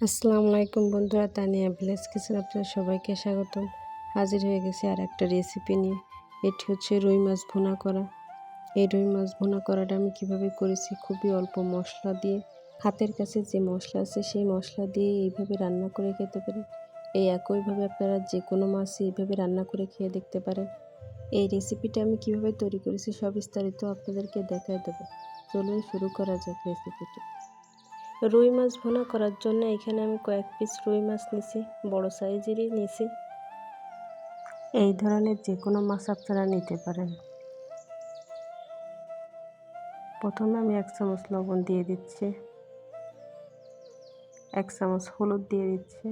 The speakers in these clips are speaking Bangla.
আসসালামু আলাইকুম বন্ধুরা, তানিয়া ভিলেজ কিচেন আপনাদের সবাইকে স্বাগতম। হাজির হয়ে গেছে আর একটা রেসিপি নিয়ে। এটি হচ্ছে রুই মাছ ভুনা করা। এই রুই মাছ ভুনা করাটা আমি কীভাবে করেছি, খুবই অল্প মশলা দিয়ে। হাতের কাছে যে মশলা আছে, সেই মশলা দিয়ে এইভাবে রান্না করে খেতে পারেন। এই একইভাবে আপনারা যে কোনো মাছ এইভাবে রান্না করে খেয়ে দেখতে পারেন। এই রেসিপিটা আমি কীভাবে তৈরি করেছি, সব বিস্তারিত আপনাদেরকে দেখায় দেবো। চলুন শুরু করা যাক রেসিপিটা রুই মাছ ভুনা করার জন্য এখানে আমি কয়েক পিস রুই মাছ নিছি, বড় সাইজেরই নিছি। এই ধরনের যে কোনো মাছ আপনারা নিতে পারেন। প্রথমে আমি এক চামচ লবণ দিয়ে দিচ্ছি। এক চামচ হলুদ দিয়ে দিচ্ছি।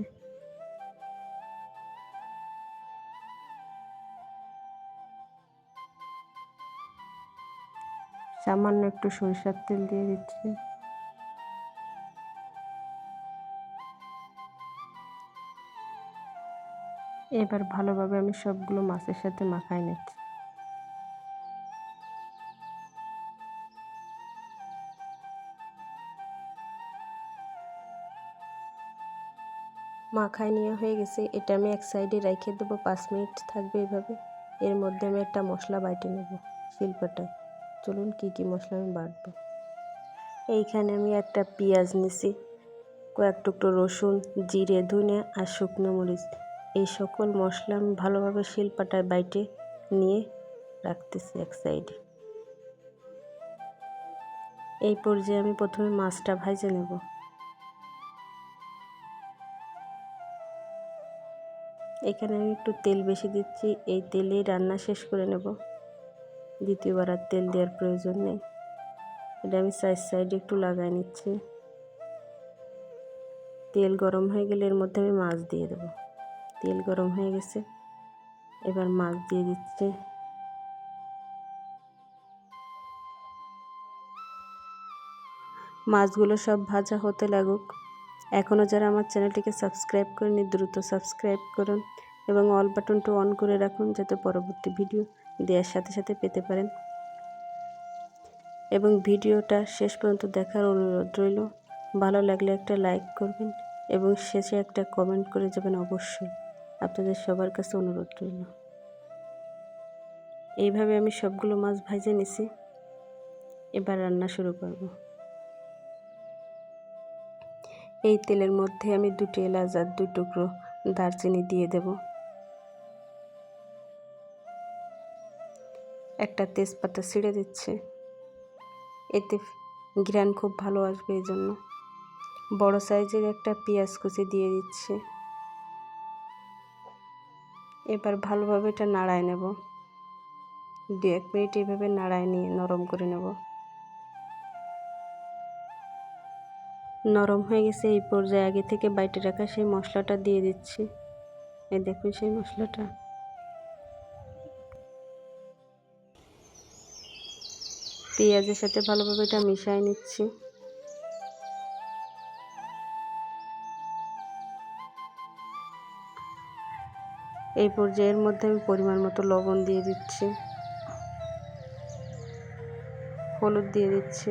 সামান্য একটু সরিষার তেল দিয়ে দিচ্ছি। এবার ভালোভাবে আমি সবগুলো মাছের সাথে মাখাই নিচ্ছি। মাখাই নিয়ে হয়ে গেছে। এটা আমি এক সাইডে রেখে দেবো, পাঁচ মিনিট থাকবে এভাবে। এর মধ্যে আমি একটা মশলা বাইটে নেব শিল্পটায়। চলুন কি কি মশলা আমি বাটবো। এইখানে আমি একটা পেঁয়াজ নিছি, কয়েক টুকরো রসুন, জিরে ধনে আর শুকনো মরিচ। এই সকল মশলা আমি ভালোভাবে শিলপাটায় বাইটে নিয়ে রাখতেছি এক সাইডে। এই পর্যায়ে আমি প্রথমে মাছটা ভাজে নেব। এখানে আমি একটু তেল বেশি দিচ্ছি, এই তেলেই রান্না শেষ করে নেব। দ্বিতীয়বার আর তেল দেওয়ার প্রয়োজন নেই। এটা আমি সাইড সাইডে একটু লাগাই নিচ্ছি। তেল গরম হয়ে গেলে এর মধ্যে আমি মাছ দিয়ে দেবো। তেল গরম হয়ে গেছে। এবার মাছ দিয়ে দিচ্ছে। মাছগুলো সব ভাজা হতে লাগুক। এখনও যারা আমার চ্যানেলটিকে সাবস্ক্রাইব করেনি, দ্রুত সাবস্ক্রাইব করুন এবং অল বাটনটি অন করে রাখুন যাতে পরবর্তী ভিডিও দেওয়ার সাথে সাথে পেতে পারেন। এবং ভিডিওটা শেষ পর্যন্ত দেখার অনুরোধ রইল। ভালো লাগলে একটা লাইক করবেন এবং শেষে একটা কমেন্ট করে যাবেন অবশ্যই। আপনাদের সবার কাছে অনুরোধ রইল। এইভাবে আমি সবগুলো মাছ ভাজে নিছি। এবার রান্না শুরু করব। এই তেলের মধ্যে আমি দুটি এলাচ আর দুই টুকরো দারচিনি দিয়ে দেব। একটা তেজপাতা ছিঁড়ে দিচ্ছে। এতে ঘ্রাণ খুব ভালো আসবে এই জন্য বড় সাইজের একটা পেঁয়াজ কুচি দিয়ে দিচ্ছে। এবার ভালোভাবে এটা নাড়ায় নেব। দু এক মিনিট এইভাবে নাড়ায় নিয়ে নরম করে নেব। নরম হয়ে গেছে এই পর্যায়ে আগে থেকে বাইটে রাখা সেই মশলাটা দিয়ে দিচ্ছি। এই দেখুন সেই মশলাটা। পেঁয়াজের সাথে ভালোভাবে এটা মিশিয়ে নিচ্ছি। এই পর্যায়ের মধ্যে আমি পরিমাণ মতো লবণ দিয়ে দিচ্ছি। হলুদ দিয়ে দিচ্ছি।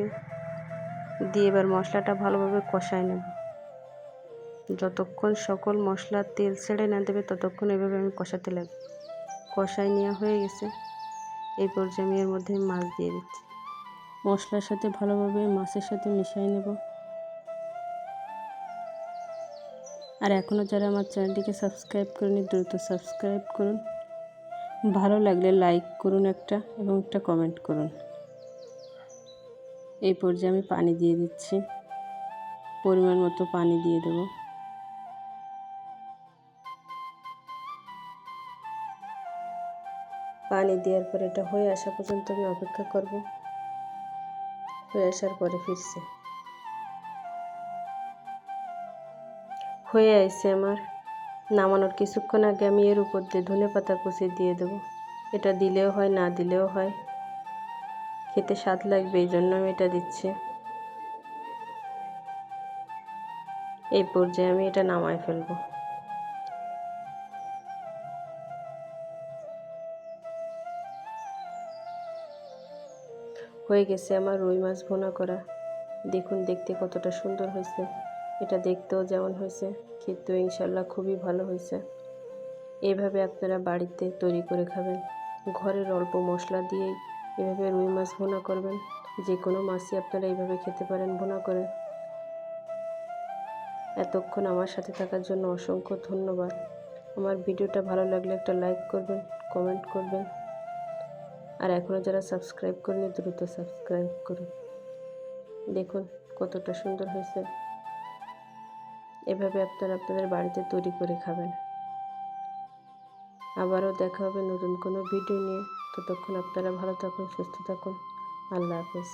দিয়ে এবার মশলাটা ভালোভাবে কষায় নেব। যতক্ষণ সকল মশলা তেল ছেড়ে না দেবে, ততক্ষণ এভাবে আমি কষাতে লাগবে। কষায় নেওয়া হয়ে গেছে। এই পর্যায়ে আমি এর মধ্যে মাছ দিয়ে দিচ্ছি। মশলার সাথে ভালোভাবে মাছের সাথে মিশিয়ে নেব। আর এখনও যারা আমার চ্যানেলটিকে সাবস্ক্রাইব করেনি, দ্রুত সাবস্ক্রাইব করুন। ভালো লাগলে লাইক করুন একটা এবং একটা কমেন্ট করুন। এই পর্যায়ে আমি পানি দিয়ে দিচ্ছি। পরিমাণ মতো পানি দিয়ে দেব। পানি দেওয়ার পরে এটা হয়ে আসা পর্যন্ত আমি অপেক্ষা করব। হয়ে আসার পরে ফিরছে। হয়ে আসছে আমার। নামানোর কিছুক্ষণ আগে আমি এর উপর দিয়ে ধনে পাতা কুচি দিয়ে দেবো। এটা দিলেও হয়, না দিলেও হয়। খেতে স্বাদ লাগবে, এই জন্য আমি এটা দিচ্ছি। এই পর্যায়ে আমি এটা নামায় ফেলব। হয়ে গেছে আমার রুই মাছ ভোনা করা। দেখুন, দেখতে কতটা সুন্দর হয়েছে। এটা দেখতেও যেমন হয়েছে, খেতেও ইনশাল্লাহ খুবই ভালো হয়েছে। এভাবে আপনারা বাড়িতে তৈরি করে খাবেন। ঘরের অল্প মশলা দিয়েই এভাবে রুই মাছ ভুনা করবেন। যে কোনো মাছই আপনারা এইভাবে খেতে পারেন ভুনা করে। এতক্ষণ আমার সাথে থাকার জন্য অসংখ্য ধন্যবাদ। আমার ভিডিওটা ভালো লাগলে একটা লাইক করবেন, কমেন্ট করবেন। আর এখনও যারা সাবস্ক্রাইব করেনি দ্রুত সাবস্ক্রাইব করুন। দেখুন কতটা সুন্দর হয়েছে। এভাবে আপনারা আপনাদের বাড়িতে তৈরি করে খাবেন। আবারও দেখা হবে নতুন কোনো ভিডিও নিয়ে। ততক্ষণ আপনারা ভালো থাকুন, সুস্থ থাকুন। আল্লাহ হাফেজ।